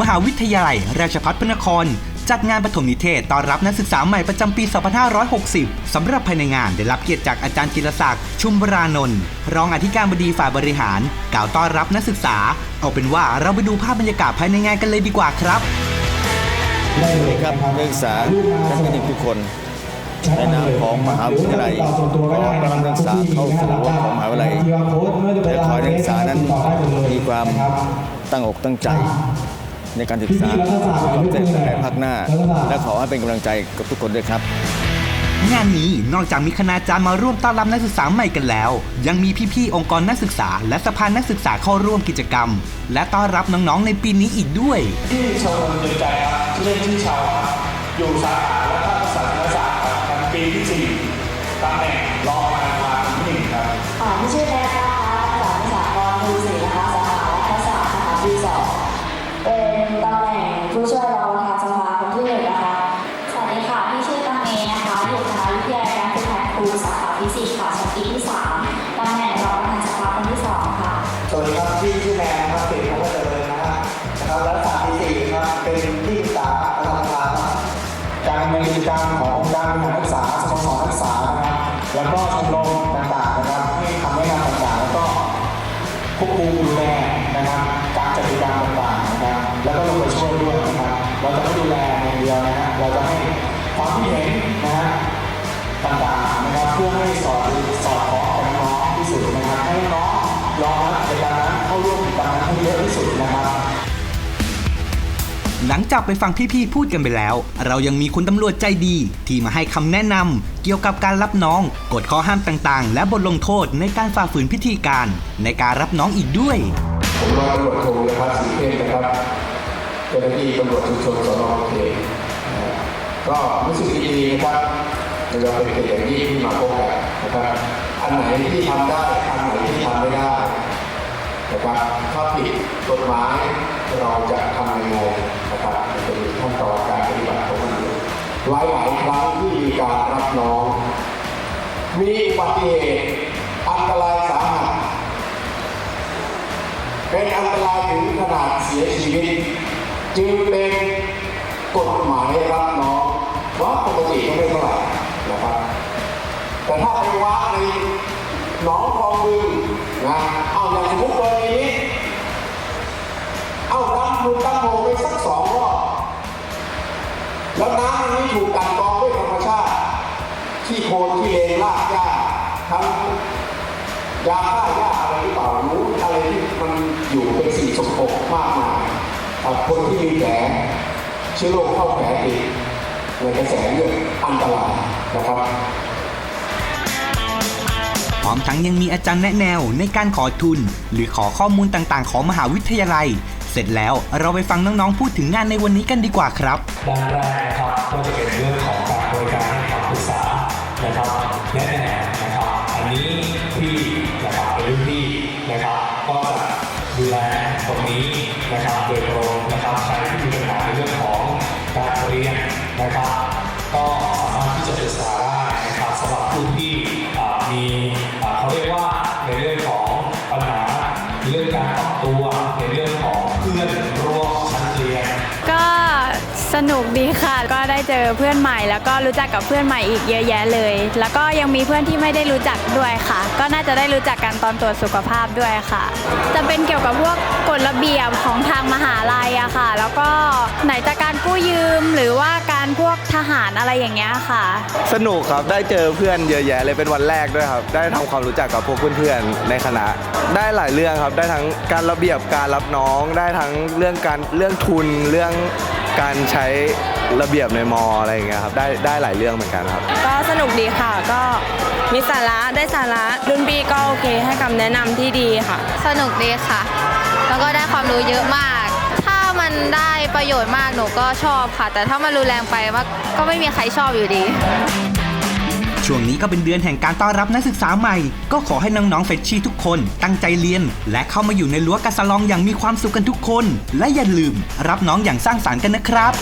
มหาวิทยาลัย ราชภัฏพระนคร จัดงานปฐมนิเทศต้อนรับนักศึกษาใหม่ประจำปี 2560 สำหรับภายในงานได้รับเกียรติจากอาจารย์จิรศักดิ์ชุมวรานนท์รองอธิการบดีฝ่ายบริหาร กล่าวต้อนรับนักศึกษา เอาเป็นว่าเราไปดูภาพบรรยากาศภายในงานกันเลยดีกว่าครับสวัสดีครับนักศึกษาท่านคณิตทุกคนในนามของมหาวิทยาลัยขอต้นรับนักศึกษาเข้าสู่รั้วของมหาวิทยาลัยและขอนักศึกษานั้นมีความตั้งอกตั้งใจ ในการศึกษาความเจริญในภาคหน้า และขอให้เป็นกำลังใจกับทุกคนด้วยครับ งานนี้นอกจากมีคณาจารย์มาร่วมต้อนรับนักศึกษาใหม่กันแล้ว ยังมีพี่ๆองค์กรนักศึกษา และสภานักศึกษาเข้าร่วมกิจกรรม และต้อนรับน้องๆในปีนี้อีกด้วยที่ชาวเมืองใจครับชื่อเล่นชื่อชาวครับอยู่สาขาและภาคศาสตร์ศาสตร์ครับชั้นปีที่สี่ตำแหน่งรองประธานที่หนึ่งครับอ่าที่ชื่อแนทนะคะสามสากรภูสินะคะสาขารัฐศาสตร์นะคะปีสอง สาขาฟิสิกส์ค่ะชั้นปีที่สามตำแหน่งรองประธานสภาคนที่สองค่ะ สวัสดีครับพี่ชื่อแมนครับเก่งของเจริญนะฮะนะครับและสามที่สี่ครับเป็นที่ปรึกษาประธานสภาครับการดำเนินกิจกรรมขององค์การบริหารนักศึกษาสโมสรนักศึกษานะครับแล้วก็ชมรมต่างๆนะครับให้คำแนะนำต่างๆแล้วก็ควบคุมดูแลนะครับการจัดกิจกรรมต่างๆนะครับแล้วก็ลงไปช่วยด้วยนะครับเราจะไม่ดูแลอย่างเดียวนะฮะเราจะให้าร่วมกิจกรรมนั้นให้เยอะที่สุดนะครับหลังจากไปฟังพี่ๆพูดกันไปแล้ว เรายังมีคุณตำรวจใจดี ที่มาให้คำแนะนำเกี่ยวกับการรับน้อง กฎข้อห้ามต่างๆ และบทลงโทษในการฝ่าฝืนพิธีการ ในการรับน้องอีกด้วย ผมร้อยตำรวจโทนะครับสีเข้มนะครับเจ้าหน้าที่ตำรวจชุมชนสนเขตนะฮะก็รู้สึกดีนะครับเราเป็นเกียรติอย่างยิ่งที่มาพบกันนะครับ อันไหนที่ทำได้ อันไหนที่ทำไม่ได้ นะครับถ้าผิดกฎหมายเราจะทำยังไงนะครับมันจะมีขั้นตอนการปฏิบัติของมันหลายหลายครั้งที่มีการรับน้อง มีอุบัติเหตุอันตรายสาหัสเป็นอันตรายถึงขนาดเสียชีวิต จึงเป็นกฎหมายรับน้องว่าปกติก็ไม่เท่าไหร่นะครับ แต่ถ้าไปวัดในหนองคลองบึงนะเอาอย่างสมมติ กรณีนี้เอาดำมุดดำโมไปสักสองรอบแล้วน้ำอันนี้ถูกกันกรองด้วยธรรมชาติ ที่โคนที่เลนรากหญ้าทั้งยาฆ่าหญ้าอะไรหรือเปล่ารู้อะไรที่มันอยู่เป็นสิ่งสกปรกมากมายคนที่มีแผลเชื้อโรคเข้าแผลติดในกระแสเลือดอันตรายนะครับพร้อมทั้งยังมีอาจารย์แนะแนวในการขอทุน หรือขอข้อมูลต่างๆ ของมหาวิทยาลัย เสร็จแล้วเราไปฟังน้องๆพูดถึงงานในวันนี้กันดีกว่าครับด้านแรกนะครับก็จะเป็นเรื่องของการบริการให้คำปรึกษานะครับแนะแนวนะครับอันนี้พี่นะครับเป็นรุ่นพี่นะครับ ก็จะดูแลตรงนี้นะครับโดยตรงนะครับใครที่มีปัญหาในเรื่องของการเรียนนะครับ ก็สามารถที่จะปรึกษา สนุกดีค่ะ ก็ได้เจอเพื่อนใหม่ แล้วก็รู้จักกับเพื่อนใหม่อีกเยอะแยะเลย แล้วก็ยังมีเพื่อนที่ไม่ได้รู้จักด้วยค่ะ ก็น่าจะได้รู้จักกันตอนตรวจสุขภาพด้วยค่ะ จะเป็นเกี่ยวกับพวกกฎระเบียบของทางมหาลัยอะค่ะ แล้วก็ไหนจะการกู้ยืมหรือว่าการพวกทหารอะไรอย่างเงี้ยค่ะ สนุกครับได้เจอเพื่อนเยอะแยะเลยเป็นวันแรกด้วยครับ ได้ทำความรู้จักกับพวกเพื่อนๆในคณะ ได้หลายเรื่องครับได้ทั้งการระเบียบการรับน้อง ได้ทั้งเรื่องการเรื่องทุนเรื่อง การใช้ระเบียบในมออะไรอย่างเงี้ยครับได้ได้หลายเรื่องเหมือนกันครับ ก็สนุกดีค่ะก็มีสาระได้สาระรุ่นพี่ก็โอเคให้คำแนะนำที่ดีค่ะ สนุกดีค่ะ แล้วก็ได้ความรู้เยอะมาก ถ้ามันได้ประโยชน์มากหนูก็ชอบค่ะ แต่ถ้ามันรุนแรงไปมันก็ไม่มีใครชอบอยู่ดี ช่วงนี้ก็เป็นเดือนแห่งการต้อนรับนักศึกษาใหม่ ก็ขอให้น้องๆเฟชชี่ทุกคน ตั้งใจเรียน และเข้ามาอยู่ในรั้วกาสลองอย่างมีความสุขกันทุกคน และอย่าลืม รับน้องอย่างสร้างสรรค์กันนะครับ